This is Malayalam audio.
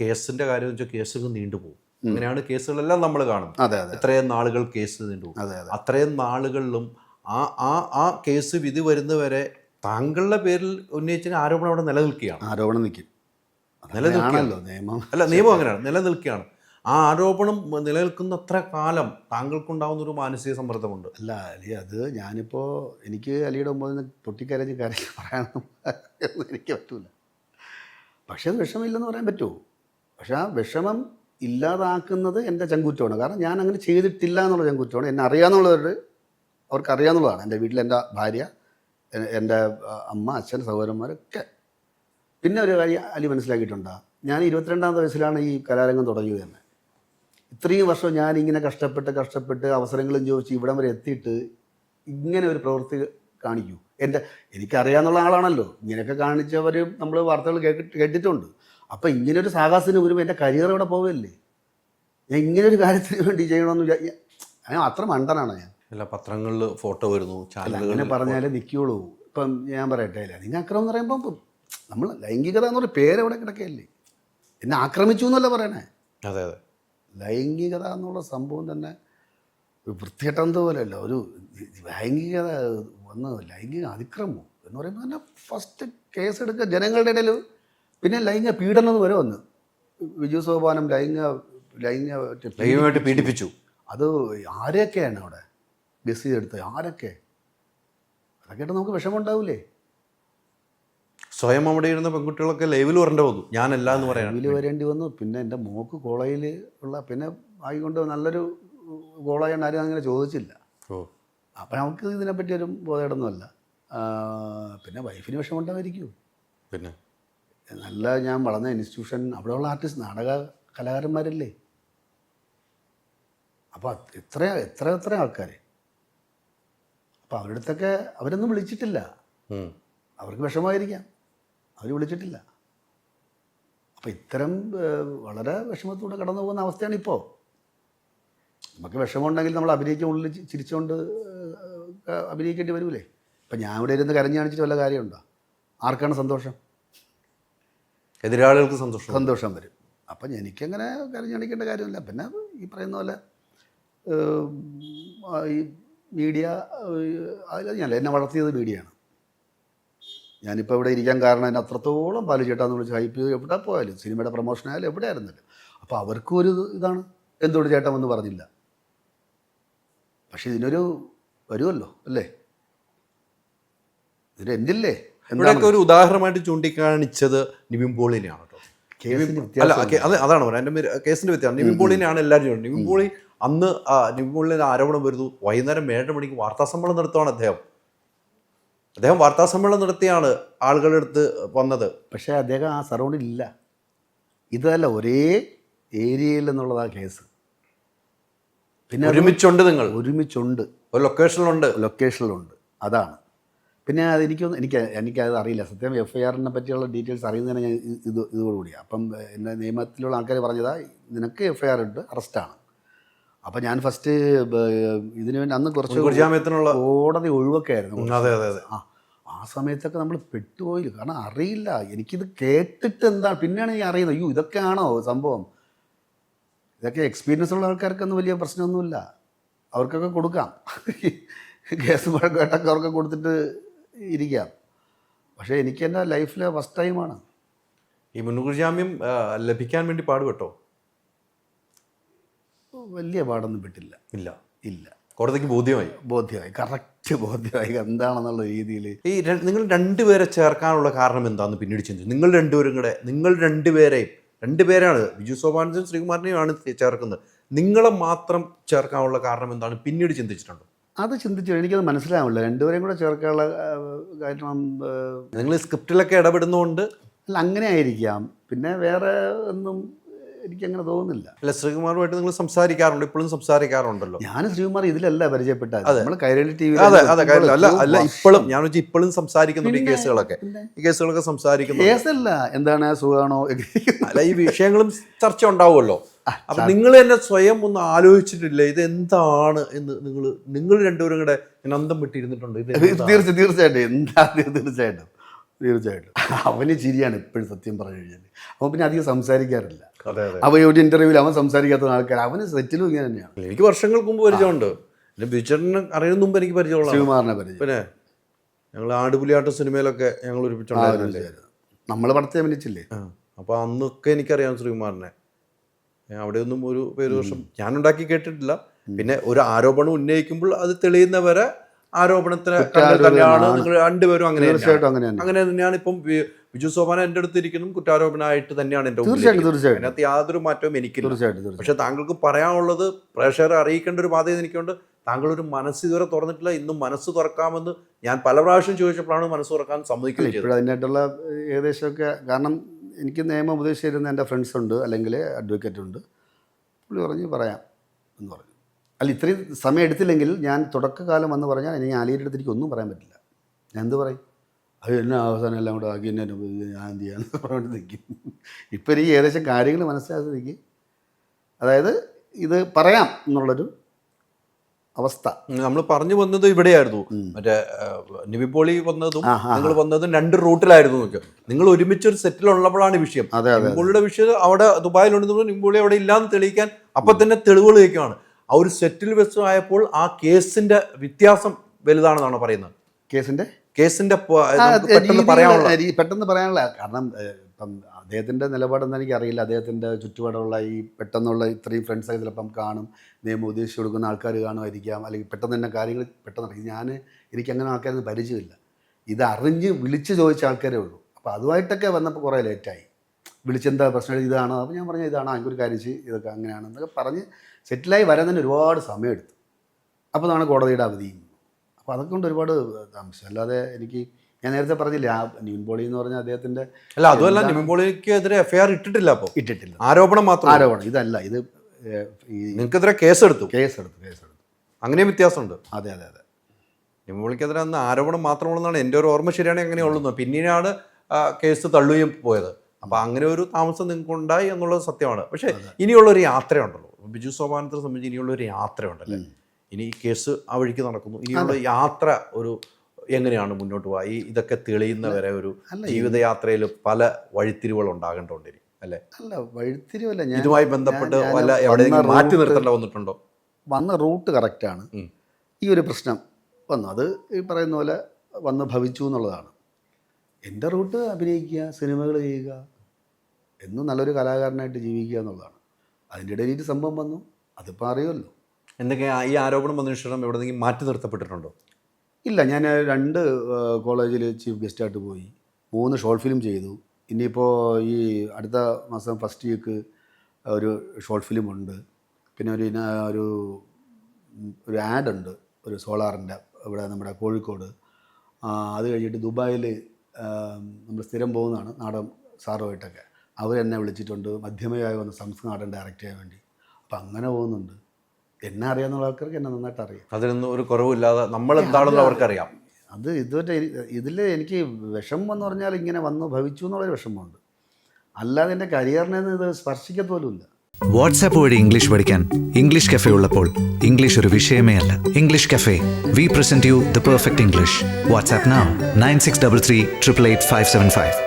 കേസിന്റെ കാര്യം വെച്ചാൽ കേസുകൾ നീണ്ടുപോകും അങ്ങനെയാണ് കേസുകളെല്ലാം നമ്മൾ കാണുന്നത്. അതെ അതെ. എത്രയും നാളുകൾ കേസ് നീണ്ടുപോകും അതെ അതെ. അത്രയും നാളുകളിലും ആ ആ ആ കേസ് വിധി വരുന്നവരെ താങ്കളുടെ പേരിൽ ഉന്നയിച്ച ആരോപണം അവിടെ നിലനിൽക്കുകയാണ്. ആരോപണം നിൽക്കും നിലനിൽക്കുകയാണല്ലോ നിയമം. അല്ല നിയമം അങ്ങനെയാണ്. നിലനിൽക്കുകയാണ്. ആ ആരോപണം നിലനിൽക്കുന്ന അത്ര കാലം താങ്കൾക്കുണ്ടാവുന്ന ഒരു മാനസിക സമ്മർദ്ദമുണ്ട്. അല്ല അലി അത് ഞാനിപ്പോൾ എനിക്ക് അലിയുടെ മുമ്പിൽ നിന്ന് പൊട്ടിക്കരഞ്ഞ് കരഞ്ഞ് പറയാനൊന്നും എനിക്ക് പറ്റൂല. പക്ഷേ അത് വിഷമമില്ലെന്ന് പറയാൻ പറ്റുമോ? പക്ഷേ ആ വിഷമം ഇല്ലാതാക്കുന്നത് എന്റെ ചങ്കുറ്റമാണ്. കാരണം ഞാൻ അങ്ങനെ ചെയ്തിട്ടില്ല എന്നുള്ള ചങ്കുറ്റമാണ്. എന്നെ അറിയാമെന്നുള്ളവർ അവർക്ക് അറിയാമെന്നുള്ളതാണ് എന്റെ വീട്ടിൽ എന്റെ ഭാര്യ എന്റെ അമ്മ അച്ഛൻ സഹോദരന്മാരൊക്കെ. പിന്നെ ഒരു കാര്യം അലി മനസ്സിലാക്കിയിട്ടുണ്ട്? ഞാൻ ഇരുപത്തിരണ്ടാമത്തെ വയസ്സിലാണ് ഈ കലാരംഗം തുടങ്ങിയത് തന്നെ. ഇത്രയും വർഷം ഞാൻ ഇങ്ങനെ കഷ്ടപ്പെട്ട് കഷ്ടപ്പെട്ട് അവസരങ്ങളും ചോദിച്ച് ഇവിടെ വരെ എത്തിയിട്ട് ഇങ്ങനെ ഒരു പ്രവൃത്തി കാണിക്കൂ. എന്റെ എനിക്കറിയാമെന്നുള്ള ആളാണല്ലോ. ഇങ്ങനെയൊക്കെ കാണിച്ചവർ നമ്മൾ വാർത്തകൾ കേട്ടിട്ടുണ്ട്. അപ്പം ഇങ്ങനെ ഒരു സാഹസത്തിന് വരുമ്പോൾ എന്റെ കരിയർ ഇവിടെ പോവല്ലേ? ഞാൻ ഇങ്ങനെ ഒരു കാര്യത്തിന് വേണ്ടി ചെയ്യണമെന്ന് ഞാൻ അത്ര മണ്ടനാണ് ഞാൻ? അല്ല പത്രങ്ങളിൽ ഫോട്ടോ വരുന്നു അങ്ങനെ പറഞ്ഞാലേ നിൽക്കുകയുള്ളൂ ഇപ്പം ഞാൻ പറയട്ടെ അല്ല നിങ്ങൾ അക്രമം എന്ന് പറയുമ്പോൾ നമ്മൾ ലൈംഗികത എന്ന് പേര് പേരെവിടെ കിടക്കുകയല്ലേ എന്നെ ആക്രമിച്ചു എന്നല്ല പറയണേ? അതെ അതെ. ലൈംഗികത എന്നുള്ള സംഭവം തന്നെ ഒരു വൃത്തികെട്ടത് പോലെയല്ല. ഒരു ലൈംഗികത വന്ന് ലൈംഗിക അതിക്രമം എന്ന് പറയുമ്പോൾ തന്നെ ഫസ്റ്റ് കേസ് എടുക്കുക. ജനങ്ങളുടെ ഇടയിൽ പിന്നെ ലൈംഗിക പീഡനം വരെ വന്ന്. വിജു സോപാനം ലൈംഗിക ലൈംഗികമായിട്ട് പീഡിപ്പിച്ചു. അത് ആരെയൊക്കെയാണ് അവിടെ ഗസ് ചെയ്തെടുത്തത്? ആരൊക്കെ? അതൊക്കെ ആയിട്ട് നമുക്ക് വിഷമം ഉണ്ടാവില്ലേ സ്വയം അവിടെ ഇരുന്ന പെൺകുട്ടികളൊക്കെ ലൈവിൽ വരേണ്ട വന്നു. ഞാനല്ല എന്ന് പറയാം. ലൈവിൽ വരേണ്ടി വന്നു. പിന്നെ എന്റെ മോക്ക് കോളേജിൽ ഉള്ള പിന്നെ ആയിക്കൊണ്ട് നല്ലൊരു കോളേജ് ആരും അങ്ങനെ ചോദിച്ചില്ല. ഓ. അപ്പം നമുക്ക് ഇതിനെപ്പറ്റി ഒരു ബോധമൊന്നുമല്ല പിന്നെ വൈഫിന് വിഷമം പിന്നെ? നല്ല ഞാൻ വളർന്ന ഇൻസ്റ്റിറ്റ്യൂഷൻ അവിടെയുള്ള ആർട്ടിസ്റ്റ് നാടക കലാകാരന്മാരല്ലേ? അപ്പോൾ എത്ര എത്ര എത്ര ആൾക്കാർ അപ്പോൾ അവരുടെ അടുത്തൊക്കെ അവരൊന്നും വിളിച്ചിട്ടില്ല. അവർക്ക് വിഷമമായിരിക്കാം. അവർ വിളിച്ചിട്ടില്ല. അപ്പോൾ ഇത്തരം വളരെ വിഷമത്തോടെ കടന്നു പോകുന്ന അവസ്ഥയാണ് ഇപ്പോൾ നമുക്ക് വിഷമമുണ്ടെങ്കിൽ നമ്മൾ അഭിനയിക്കാൻ ഉള്ളിൽ ചിരിച്ചുകൊണ്ട് അഭിനയിക്കേണ്ടി വരൂലേ? ഇപ്പം ഞാൻ ഇവിടെ ഇരുന്ന് കരഞ്ഞു കാണിച്ചിട്ട് വല്ല കാര്യമുണ്ടോ? ആർക്കാണ് സന്തോഷം? എതിരാളികൾക്ക് സന്തോഷം സന്തോഷം വരും. അപ്പം എനിക്കങ്ങനെ കരഞ്ഞടിക്കേണ്ട കാര്യമില്ല. പിന്നെ ഈ പറയുന്ന പോലെ ഈ മീഡിയ ഞാൻ എന്നെ വളർത്തിയത് മീഡിയയാണ്. ഞാനിപ്പോൾ ഇവിടെ ഇരിക്കാൻ കാരണം എന്നെ അത്രത്തോളം പാലു ചേട്ടാന്ന് വിളിച്ച് ഹൈപ്പ് ചെയ്ത് എവിടെ പോയാലും സിനിമയുടെ പ്രൊമോഷൻ ആയാലും എവിടെ ആയിരുന്നില്ല അപ്പോൾ അവർക്കും ഒരു ഇതാണ്. എന്തുകൊണ്ട് ചേട്ടൻ എന്ന് പറഞ്ഞില്ല? പക്ഷേ ഇതിനൊരു വരുമല്ലോ അല്ലേ? ഇതിന് എന്തില്ലേ? ഇവിടെയൊക്കെ ഒരു ഉദാഹരണമായിട്ട് ചൂണ്ടിക്കാണിച്ചത് നിവിൻ പോളിനെയാണ് കേട്ടോ. അല്ല അത് അതാണ്? പറയുന്നത് എന്റെ പേര് കേസിന്റെ വ്യത്യാസം. നിവിൻ പോളിനെയാണ് എല്ലാവരും ചോദിച്ചത് നിവിൻ പോളി അന്ന് നിവിൻ പോളിന് ആരോപണം വരുന്നു. വൈകുന്നേരം ഏഴര മണിക്ക് വാർത്താ സമ്മേളനം നടത്തുവാണ് അദ്ദേഹം. അദ്ദേഹം വാർത്താ സമ്മേളനം നടത്തിയാണ് ആളുകളുടെ അടുത്ത് വന്നത്. പക്ഷേ അദ്ദേഹം ആ സറൗണ്ടിൽ ഇല്ല. ഇതല്ല ഒരേ ഏരിയയിൽ എന്നുള്ളതാ കേസ്. പിന്നെ ഒരുമിച്ചുണ്ട് നിങ്ങൾ? ഒരുമിച്ചുണ്ട്. ഒരു ലൊക്കേഷനിലുണ്ട് ലൊക്കേഷനിലുണ്ട് അതാണ്. പിന്നെ അതെനിക്കൊന്നും എനിക്ക് എനിക്കത് അറിയില്ല. സത്യം എഫ് ഐ ആറിനെ പറ്റിയുള്ള ഡീറ്റെയിൽസ് അറിയുന്നതിന് ഞാൻ ഇത് ഇത് ഇതോടുകൂടിയാണ്. അപ്പം എന്റെ നിയമത്തിലുള്ള ആൾക്കാർ പറഞ്ഞതാ നിനക്ക് എഫ് ഐ ആർ ഉണ്ട് അറസ്റ്റാണ്. അപ്പം ഞാൻ ഫസ്റ്റ് ഇതിനു വേണ്ടി അന്ന് കുറച്ച് ജാമ്യത്തിനുള്ള കോടതി ഒഴിവൊക്കെയായിരുന്നു അതെ അതെ അതെ. ആ ആ സമയത്തൊക്കെ നമ്മൾ പെട്ടുപോയില്ല. കാരണം അറിയില്ല. എനിക്കിത് കേട്ടിട്ട് എന്താ പിന്നെയാണ് ഞാൻ അറിയുന്നത്. അയ്യോ ഇതൊക്കെയാണോ സംഭവം? ഇതൊക്കെ എക്സ്പീരിയൻസ് ഉള്ള ആൾക്കാർക്കൊന്നും വലിയ പ്രശ്നമൊന്നുമില്ല. അവർക്കൊക്കെ കൊടുക്കാം. കേസ് കേട്ടൊക്കെ അവർക്ക് കൊടുത്തിട്ട് ഇരിക്കാം. പക്ഷേ എനിക്ക് എന്റെ ലൈഫിലെ ഫസ്റ്റ് ടൈമാണ് ഈ മുൻകൂർ ജാമ്യം ലഭിക്കാൻ വേണ്ടി പാടുപെട്ടോ? വലിയ പാടൊന്നും പെട്ടില്ല. ഇല്ല. ഇല്ല. കോടതിക്ക് ബോധ്യമായി? ബോധ്യമായി. കറക്റ്റ് ബോധ്യമായി. എന്താണെന്നുള്ള രീതിയിൽ ഈ നിങ്ങൾ രണ്ടുപേരെ ചേർക്കാനുള്ള കാരണം എന്താണെന്ന് പിന്നീട് ചിന്തിച്ചു നിങ്ങൾ രണ്ടുപേരും കൂടെ നിങ്ങൾ രണ്ടുപേരെയും രണ്ടുപേരാണ് ബിജു സോപാനന്ദൻ ശ്രീകുമാറിനെയും ആണ് ചേർക്കുന്നത്. നിങ്ങളെ മാത്രം ചേർക്കാനുള്ള കാരണം എന്താണ്? പിന്നീട് ചിന്തിച്ചിട്ടുണ്ടോ? അത് ചിന്തിച്ചു എനിക്കത് മനസ്സിലാവില്ല രണ്ടുപേരെയും കൂടെ ചേർക്കാനുള്ള കാരണം നിങ്ങൾ സ്ക്രിപ്റ്റിലൊക്കെ ഇടപെടുന്നതുകൊണ്ട് അല്ല അങ്ങനെ ആയിരിക്കാം. പിന്നെ വേറെ ഒന്നും എനിക്കങ്ങനെ തോന്നുന്നില്ല. അല്ല ശ്രീകുമാറുമായിട്ട് നിങ്ങൾ സംസാരിക്കാറുണ്ട് ഇപ്പോഴും സംസാരിക്കാറുണ്ടല്ലോ. ഞാൻ ശ്രീകുമാർ ഇതിലല്ല പരിചയപ്പെട്ടത്. നമ്മൾ കൈരളി ടി അതെ അതെ അല്ല അല്ല ഇപ്പോഴും ഞാൻ വെച്ചാൽ ഇപ്പോഴും സംസാരിക്കുന്നുണ്ട് ഈ കേസുകളൊക്കെ. ഈ കേസുകളൊക്കെ സംസാരിക്കുന്നു കേസല്ല എന്താണ് സുഖമാണോ അല്ല ഈ വിഷയങ്ങളും ചർച്ച ഉണ്ടാവുമല്ലോ. അപ്പൊ നിങ്ങൾ തന്നെ സ്വയം ഒന്ന് ആലോചിച്ചിട്ടില്ല ഇത് എന്താണ് എന്ന് നിങ്ങൾ നിങ്ങൾ രണ്ടുപേരും കൂടെ അന്തം വിട്ടിരുന്നിട്ടുണ്ട്? തീർച്ച തീർച്ചയായിട്ടും എന്താ തീർച്ചയായിട്ടും തീർച്ചയായിട്ടും. അവന് ചിരിയാണ് ഇപ്പോഴും സത്യം പറഞ്ഞു കഴിഞ്ഞാൽ അവൻ പിന്നെ അധികം സംസാരിക്കാറില്ല. അവൻ ഒരു ഇന്റർവ്യൂവിൽ അവൻ സംസാരിക്കാത്ത ആൾക്കാർ അവന് സെറ്റിലും ഇങ്ങനെ തന്നെയാണ്. എനിക്ക് വർഷങ്ങൾക്ക് മുമ്പ് പരിചയമുണ്ട്. പിന്നെ ബിച്ചറിനെ അറിയുന്ന മുമ്പ് എനിക്ക് പരിചയമുള്ള ശിവകുമാറിനെ പരിചയം. പിന്നെ ഞങ്ങൾ ആടുപുലിയാട്ട സിനിമയിലൊക്കെ ഞങ്ങൾ ഒരുമിച്ച് നമ്മൾ പടത്തെ അഭിനയിച്ചില്ലേ? അപ്പൊ അപ്പോൾ അന്നൊക്കെ എനിക്കറിയാം ശ്രീകുമാറിനെ. അവിടെയൊന്നും ഒരു പേര് വർഷം ഞാൻ ഉണ്ടാക്കി കേട്ടിട്ടില്ല. പിന്നെ ഒരു ആരോപണം ഉന്നയിക്കുമ്പോൾ അത് തെളിയുന്നവരെ ആരോപണത്തിന് തന്നെയാണ് നിങ്ങൾ രണ്ടുപേരും അങ്ങനെ. അങ്ങനെ തന്നെയാണ് ഇപ്പം ബിജു സോമാൻ എന്റെ അടുത്ത് ഇരിക്കുന്നു കുറ്റാരോപണമായിട്ട് തന്നെയാണ് എന്റെ തീർച്ചയായിട്ടും അതിനകത്ത് യാതൊരു മാറ്റവും എനിക്ക് തീർച്ചയായിട്ടും പക്ഷെ താങ്കൾക്ക് പറയാനുള്ളത് പ്രേക്ഷകരെ അറിയിക്കേണ്ട ഒരു ബാധ്യത എനിക്കുണ്ട്. താങ്കൾ ഒരു മനസ്സ് ഇതുവരെ തുറന്നിട്ടില്ല. ഇന്നും മനസ്സ് തുറക്കാമെന്ന് ഞാൻ പല പ്രാവശ്യം ചോദിച്ചപ്പോഴാണ് മനസ്സ് തുറക്കാൻ സമ്മതിക്കുന്നത് അതിനായിട്ടുള്ള ഏകദേശമൊക്കെ കാരണം എനിക്ക് നിയമം ഉപദേശിച്ച് തരുന്ന എന്റെ ഫ്രണ്ട്സ് ഉണ്ട് അല്ലെങ്കിൽ അഡ്വക്കേറ്റ് ഉണ്ട്. പുള്ളി പറഞ്ഞ് പറയാം എന്ന് പറഞ്ഞു. അല്ല ഇത്രയും സമയം എടുത്തില്ലെങ്കിൽ ഞാൻ തുടക്കകാലം വന്ന് പറഞ്ഞാൽ ഇനി ആലിയുടെ അടുത്ത് എനിക്ക് ഒന്നും പറയാൻ പറ്റില്ല. ഞാൻ എന്ത് പറയും? അത് എന്നെ അവസാനം എല്ലാം കൂടെ ആക്കി എന്നെ ഞാൻ എന്ത് ചെയ്യാന്ന് പറഞ്ഞുകൊണ്ട് നിൽക്കും ഇപ്പം എനിക്ക് ഏകദേശം കാര്യങ്ങൾ മനസ്സിലാക്കി നിൽക്കും അതായത് ഇത് പറയാം എന്നുള്ളൊരു അവസ്ഥ. നമ്മൾ പറഞ്ഞു വന്നത് ഇവിടെയായിരുന്നു. മറ്റേ നിവിപോളി വന്നതും നിങ്ങൾ വന്നതും രണ്ട് റൂട്ടിലായിരുന്നു നോക്കുക നിങ്ങൾ ഒരുമിച്ച് ഒരു സെറ്റിൽ ഉള്ളപ്പോഴാണ് വിഷയം. നിവിമ്പോളിയുടെ വിഷയം അവിടെ ദുബായിലുണ്ടെന്ന് നിമ്പോളി അവിടെ ഇല്ലാന്ന് തെളിയിക്കാൻ അപ്പൊ തന്നെ തെളിവുകൾ കേൾക്കുകയാണ് ആ ഒരു സെറ്റിൽ വെച്ച് ആയപ്പോൾ ആ കേസിന്റെ വ്യത്യാസം വലുതാണെന്നാണ് പറയുന്നത്? കേസിന്റെ കേസിന്റെ പെട്ടെന്ന് പറയാനുള്ള കാരണം ഇപ്പം അദ്ദേഹത്തിന്റെ നിലപാടെന്ന് എനിക്കറിയില്ല. അദ്ദേഹത്തിന്റെ ചുറ്റുപാടുള്ള ഈ പെട്ടെന്നുള്ള ഇത്രയും ഫ്രണ്ട്സൊക്കെ ചിലപ്പം കാണും. നിയമം ഉദ്ദേശിച്ച് കൊടുക്കുന്ന ആൾക്കാർ കാണുമായിരിക്കാം. അല്ലെങ്കിൽ പെട്ടെന്ന് തന്നെ കാര്യങ്ങൾ പെട്ടെന്ന് അറിയും ഞാൻ എനിക്ക് അങ്ങനെ ആൾക്കാരൊന്നും പരിചയമില്ല. ഇത് അറിഞ്ഞ് വിളിച്ച് ചോദിച്ച ആൾക്കാരേ ഉള്ളൂ. അപ്പോൾ അതുമായിട്ടൊക്കെ വന്നപ്പോൾ കുറേ ലേറ്റായി വിളിച്ചെന്താ പ്രശ്നം? ഇതാണോ? അപ്പോൾ ഞാൻ പറഞ്ഞു ഇതാണോ? എനിക്കൊരു കാര്യം ചെയ്യും ഇതൊക്കെ അങ്ങനെയാണ് എന്നൊക്കെ പറഞ്ഞ് സെറ്റിലായി വരാൻ തന്നെ ഒരുപാട് സമയമെടുത്തു. അപ്പോൾ അതാണ് കോടതിയുടെ അവധിയും അപ്പോൾ അതൊക്കെ കൊണ്ട് ഒരുപാട് താമസിച്ചു അല്ലാതെ എനിക്ക് ഞാൻ നേരത്തെ പറഞ്ഞില്ല ആ നിവിൻ പോളി എന്ന് പറഞ്ഞ അദ്ദേഹത്തിന്റെ അല്ല അതുമല്ല നിവിൻപോളിക്കെതിരെ എഫ്ഐആർ ഇട്ടിട്ടില്ല അപ്പോൾ ഇട്ടിട്ടില്ല. ആരോപണം മാത്രം. ആരോപണം. ഇതല്ല ഇത് നിങ്ങൾക്കെതിരെ കേസെടുത്തു. കേസെടുത്തു കേസെടുത്തു. അങ്ങനെയും വ്യത്യാസമുണ്ട്. അതെ അതെ അതെ. നിവിൻപോളിക്കെതിരെ അന്ന് ആരോപണം മാത്രമുള്ളതാണ് എന്റെ ഒരു ഓർമ്മ ശരിയാണെങ്കിൽ അങ്ങനെയുള്ളൂ പിന്നീടാണ് കേസ് തള്ളുകയും പോയത്. അപ്പോൾ അങ്ങനെ ഒരു താമസം നിങ്ങൾക്ക് ഉണ്ടായി എന്നുള്ളത് സത്യമാണ്. പക്ഷേ ഇനിയുള്ളൊരു യാത്രയുണ്ടല്ലോ. ബിജു സോമാനത്തെ സംബന്ധിച്ച് ഇനിയുള്ളൊരു യാത്രയുണ്ടല്ലേ. ഇനി ഈ കേസ് ആ വഴിക്ക് നടക്കുന്നു. ഇനിയുള്ള യാത്ര ഒരു എങ്ങനെയാണ് മുന്നോട്ട് പോവുക? ഈ ഇതൊക്കെ തെളിയുന്നവരെ ഒരു ജീവിതയാത്രയിൽ പല വഴിത്തിരിവുകൾ ഉണ്ടാകേണ്ടോണ്ടിരിക്കും അല്ലേ? അല്ല വഴിത്തിരിവല്ല ഞാൻ ഇതുമായി ബന്ധപ്പെട്ട് വല്ല എവിടെയെങ്കിലും മാറ്റി നിർത്തേണ്ട വന്നിട്ടുണ്ടോ? വന്ന റൂട്ട് കറക്റ്റാണ്. ഈ ഒരു പ്രശ്നം വന്നു. അത് ഈ പറയുന്ന പോലെ വന്ന് ഭവിച്ചു എന്നുള്ളതാണ്. എന്റെ റൂട്ട് അഭിനയിക്കുക സിനിമകൾ ചെയ്യുക എന്നും നല്ലൊരു കലാകാരനായിട്ട് ജീവിക്കുക എന്നുള്ളതാണ്. അതിന്റെ ഇടയിൽ സംഭവം വന്നു. അതിപ്പോൾ അറിയുമല്ലോ. എന്തൊക്കെ ഈ ആരോപണം വന്നതിന് ശേഷം എവിടെന്നെങ്കിലും മാറ്റി നിർത്തപ്പെട്ടിട്ടുണ്ടോ? ഇല്ല ഞാൻ രണ്ട് കോളേജിൽ ചീഫ് ഗസ്റ്റായിട്ട് പോയി. മൂന്ന് ഷോർട്ട് ഫിലിം ചെയ്തു. ഇനിയിപ്പോൾ ഈ അടുത്ത മാസം ഫസ്റ്റ് വീക്ക് ഒരു ഷോർട്ട് ഫിലിം ഉണ്ട്. പിന്നെ ഒരു ഒരു ഒരു ആഡ് ഉണ്ട് ഒരു സോളാറിന്റെ ഇവിടെ നമ്മുടെ കോഴിക്കോട്. അത് കഴിഞ്ഞിട്ട് ദുബായിൽ നമ്മൾ സ്ഥിരം പോകുന്നതാണ് നാടൻ സാറുമായിട്ടൊക്കെ. അവർ എന്നെ വിളിച്ചിട്ടുണ്ട്. മധ്യമയായി വന്ന സംസ്കൃത നാടൻ ഡയറക്റ്റ് ചെയ്യാൻ വേണ്ടി. അപ്പം അങ്ങനെ പോകുന്നുണ്ട്. എന്നെ അറിയാവുന്ന ആൾക്കാർക്ക് എന്നെ നന്നായിട്ട് അറിയാം. അതിനൊന്നും ഒരു കുറവില്ലാതെ നമ്മൾ എന്താണെന്ന് അവർക്കറിയാം. അത് ഇതുവരെ ഇതിൽ എനിക്ക് വിഷമം എന്ന് പറഞ്ഞാൽ ഇങ്ങനെ വന്നു ഭവിച്ചു എന്നുള്ളൊരു വിഷമമുണ്ട്. അല്ലാതെ എന്റെ കരിയറിനെ ഇത് സ്പർശിക്കത്തോലുമില്ല വാട്സാപ്പ് വഴി ഇംഗ്ലീഷ് പഠിക്കാൻ ഇംഗ്ലീഷ് കഫേ ഉള്ളപ്പോൾ ഇംഗ്ലീഷ് ഒരു വിഷയമേ അല്ല. English cafe we present you the perfect English WhatsApp nine six double three triple eight five seven five